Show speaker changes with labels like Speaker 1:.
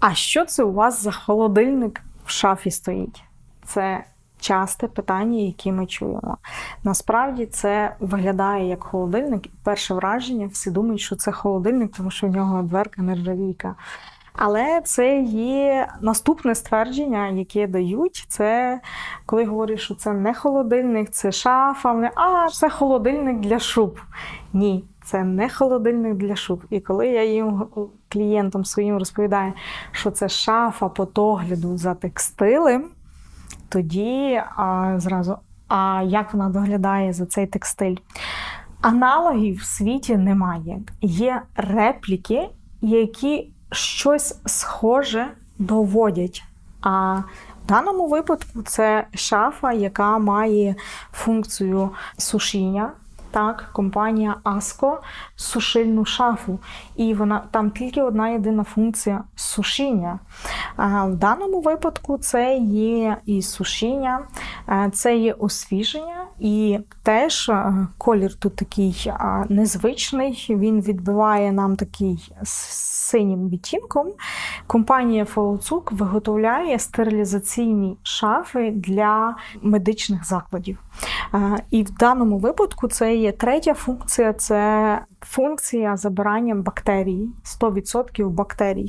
Speaker 1: А що це у вас за холодильник в шафі стоїть? Це часте питання, яке ми чуємо. Насправді це виглядає як холодильник, і перше враження всі думають, що це холодильник, тому що в нього дверка нержавійка. Але це є наступне ствердження, яке дають. Це коли говорять, що це не холодильник, це шафа. А це холодильник для шуб. Ні, це не холодильник для шуб. І коли я їм клієнтам своїм розповідаю, що це шафа по догляду за текстилем, тоді а, зразу, а як вона доглядає за цей текстиль? Аналогів в світі немає. Є репліки, які щось схоже доводять. А в даному випадку це шафа, яка має функцію сушіння. Так, компанія Аско сушильну шафу, і вона там тільки одна єдина функція сушіння. В даному випадку це є і сушіння, е, це є освіження, і теж е, колір тут такий незвичний. Він відбиває нам такий синім відтінком. Компанія Фауцук виготовляє стерилізаційні шафи для медичних закладів. Е, І в даному випадку це є третя функція це функція забирання бактерій, 100% бактерій.